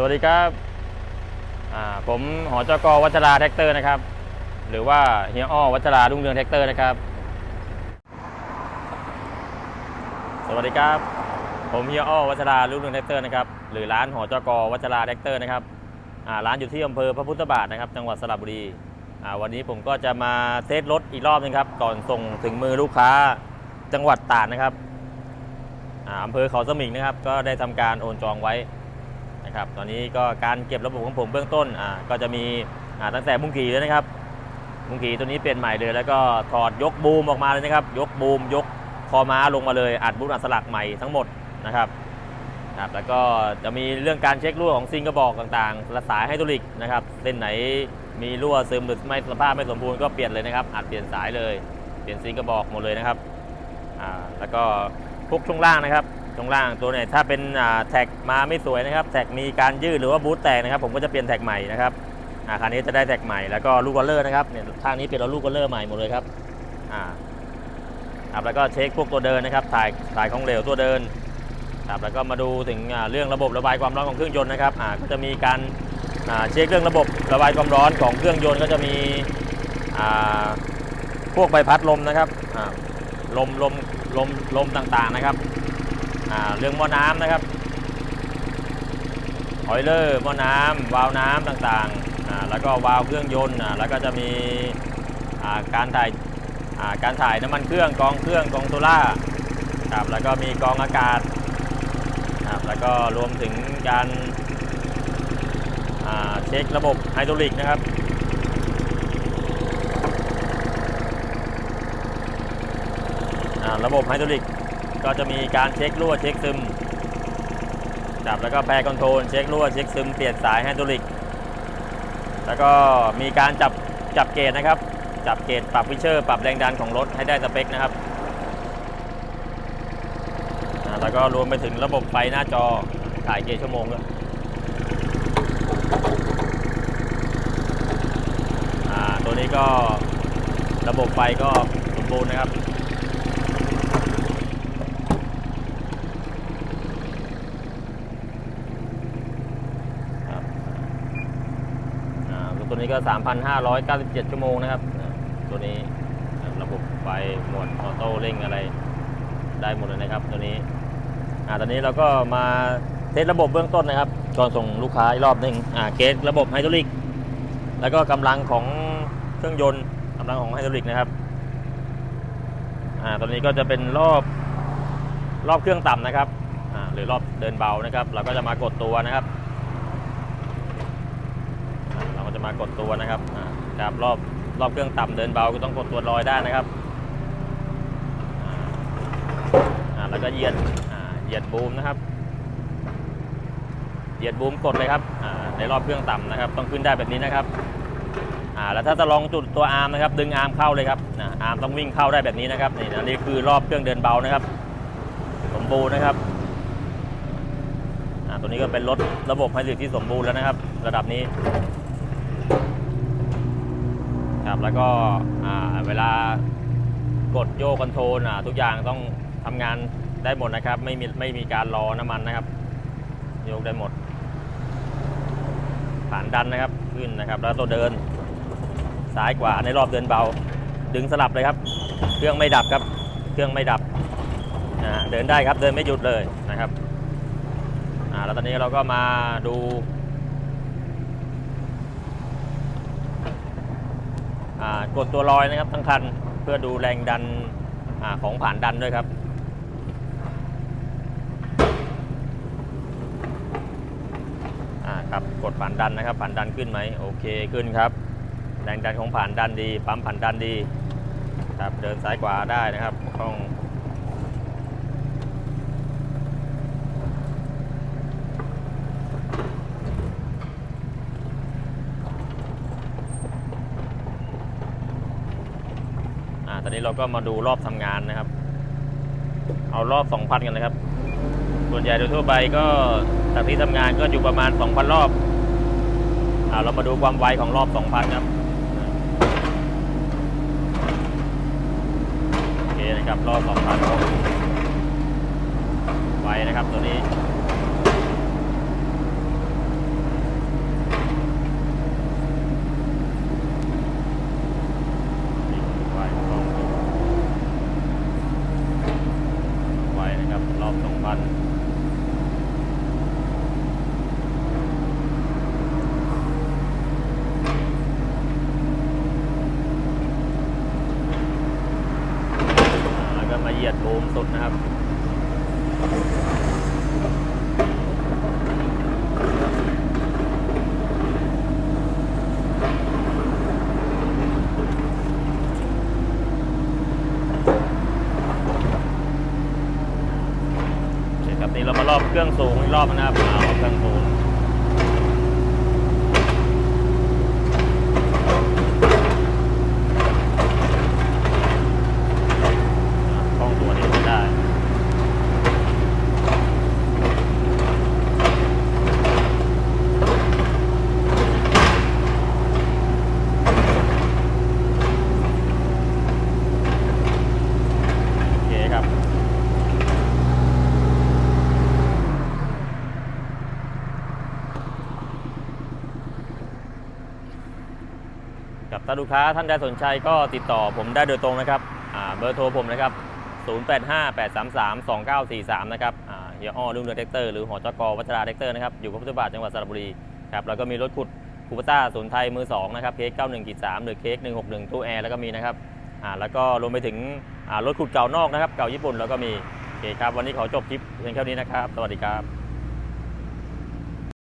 สวัสดีครับผมหอจกวัชราแท็กเตอร์นะครับ หรือว่าเฮียอ้อวัชรารุ่งเรืองแท็กเตอร์นะครับ สวัสดีครับ ผมเฮียอ้อวัชรารุ่งเรืองแท็กเตอร์นะครับหรือร้านหอจกวัชราแท็กเตอร์นะครับร้านอยู่ที่อำเภอพระพุทธบาทนะครับ จังหวัดสระบุรีวันนี้ผมก็จะมาเทสรถอีกรอบนึงครับก่อนส่งถึงมือลูกค้าจังหวัดตาดนะครับอ่าอำเภอเขาสมิงนะครับ ก็ได้ทำการโอนจองไว้ นะครับตอนนี้ก็การเก็บระบบของผมเบื้องต้นอ่าก็จะมีอ่าตั้งแต่มุ้งกี่เลยนะครับ มุ้งกี่ตัวนี้เปลี่ยนใหม่เลย แล้วก็ถอดยกบูมออกมาเลยนะครับ ยกบูมยกคอม้าลงมาเลยอัดบูมอัดสลักใหม่ทั้งหมดนะครับครับแล้วก็จะมีเรื่องการเช็ครั่วของซิงกระบอกต่างๆและสายไฮดรอลิกนะครับเส้นไหนมีรั่วซึมหรือไม่สภาพไม่สมบูรณ์ก็เปลี่ยนเลยนะครับอัดเปลี่ยนสายเลย เปลี่ยนซิงกระบอกหมดเลยนะครับอ่าแล้วก็พวกช่วงล่างนะครับ ช่วงล่างตัวเนี่ยถ้าเป็นแท็กมาไม่สวยนะครับ แท็กมีการยืดหรือว่าบูทแตกนะครับ ผมก็จะเปลี่ยนแท็กใหม่นะครับอ่าคันนี้จะได้แท็กใหม่แล้วก็ลูกกอลเลอร์นะครับเนี่ยทางนี้เปลี่ยนเอาลูกกอลเลอร์ใหม่หมดเลยครับอ่าครับแล้วก็เช็คพวกตัวเดินนะครับถ่ายถ่ายของเหลวตัวเดินครับแล้วก็มาดูถึงเรื่องระบบระบายความร้อนของเครื่องยนต์นะครับอ่าก็จะมีการเช็คเรื่องระบบระบายความร้อนของเครื่องยนต์ก็จะมีอ่าพวกใบพัดลมนะครับอ่าลมลมลมลมต่างๆนะครับ อ่าเรื่องหม้อน้ำนะครับออยเลอร์หม้อน้ำวาล์วน้ำต่างๆอ่าแล้วก็วาล์วเครื่องยนต์อ่าแล้วก็จะมีอ่าการถ่ายอ่าการถ่ายน้ำมันเครื่องกองเครื่องกองโซล่าครับแล้วก็มีกองอากาศครับแล้วก็รวมถึงการเช็คระบบไฮดรอลิกนะครับระบบไฮดรอลิก ก็จะมีการเช็ครั่วเช็คซึม จับแล้วก็แพรคอนโทรลเช็ครั่วเช็คซึมเปลี่ยนสายไฮดรอลิก แล้วก็มีการจับจับเกจนะครับ จับเกจปรับวิเชอร์ปรับแรงดันของรถให้ได้สเปคนะครับ แล้วก็รวมไปถึงระบบไฟหน้าจอถ่ายเกจชั่วโมงด้วยอ่าตัวนี้ก็ระบบไฟก็สมบูรณ์นะครับอ่า ตัวนี้ก็ 3,597 ชั่วโมงนะครับ ตัวนี้ระบบไฟหมวดออโต้เร่งอะไรได้หมดเลยนะครับ ตัวนี้อ่าตอนนี้เราก็มาเทสระบบเบื้องต้นนะครับ ก่อนส่งลูกค้าอีกรอบหนึ่งอ่าเกสระบบไฮดรอลิก แล้วก็กำลังของเครื่องยนต์กำลังของไฮดรอลิกนะครับอ่าตอนนี้ก็จะเป็นรอบรอบเครื่องต่ำนะครับอ่าหรือรอบเดินเบานะครับ เราก็จะมากดตัวนะครับ อ่าเราก็ จะมากดตัวนะครับครับรอบรอบเครื่องต่ำเดินเบาก็ต้องกดตัวลอยได้นะครับอ่าแล้วก็เหยียดเหยียดบูมนะครับเหยียดบูมกดเลยครับอ่าในรอบเครื่องต่ำนะครับ ต้องขึ้นได้แบบนี้นะครับอ่าแล้วถ้าจะลองจุดตัวอาร์มนะครับ ดึงอาร์มเข้าเลยครับอาร์มต้องวิ่งเข้าได้แบบนี้นะครับนี่อันนี้คือรอบเครื่องเดินเบานะครับสมบูรณ์นะครับอ่าตัวนี้ก็เป็นรถระบบไฮดรอลิกที่สมบูรณ์แล้วนะครับ ระดับนี้ แล้วก็เวลากดโยกคอนโทรลทุกอย่างต้องทำงานได้หมดนะครับ ไม่มีไม่มีการรอน้ำมันนะครับ โยกได้หมด ผ่านดันนะครับขึ้นนะครับ แล้วตัวเดินซ้ายขวาในรอบเดินเบา ดึงสลับเลยครับ เครื่องไม่ดับครับ เครื่องไม่ดับเดินได้ครับเดินไม่หยุดเลยนะครับแล้วตอนนี้เราก็มาดู อ่า กดตัวลอยนะครับทั้งคันเพื่อดูแรงดันอของผ่านดันด้วยครับ ครับกดผ่านดันนะครับ ผ่านดันขึ้นไหมโอเคขึ้นครับ แรงดันของผ่านดันดี ปั๊มผ่านดันดี ครับเดินซ้ายขวาได้นะครับต้องอ่าตอ นี้เราก็มาดูรอบทำงานนะครับ เอารอบ2,000กันเลยครับ ส่วนใหญ่โดยทั่วไปก็จากที่ทำงานก็อยู่ประมาณ2,000รอบอ่าเรามาดูความไวของรอบ2,000ครับโอเคนะครับรอบ2,000ครับไวน บูมสดนะครับครับนี่เรามารอบเครื่องสูงอีกรอบนะครับเอาเครื่องสูง ถ้าลูกค้าท่านใดสนใจก็ติดต่อผมได้โดยตรงนะครับเบอร์โทรผมนะครับ 0858332943 นะครับอ่าเฮียอ้อรุ่งเรืองแท็กเตอร์หรือหอจกวัชราแท็กเตอร์นะครับ อยู่กับพุทธบาทจังหวัดสระบุรีครับแล้วก็มีรถขุดคูปต้าศูนย์ไทยมือ2นะครับเคส91กิจ3หรือเคส161ตู้แอร์แล้วก็มีนะครับอ่าแล้วก็รวมไปถึงอ่ารถขุดเก่านอกนะครับ เก่าญี่ปุ่นแล้วก็มีโอเคครับ วันนี้ขอจบคลิปเพียงเท่านี้นะครับ สวัสดีครับ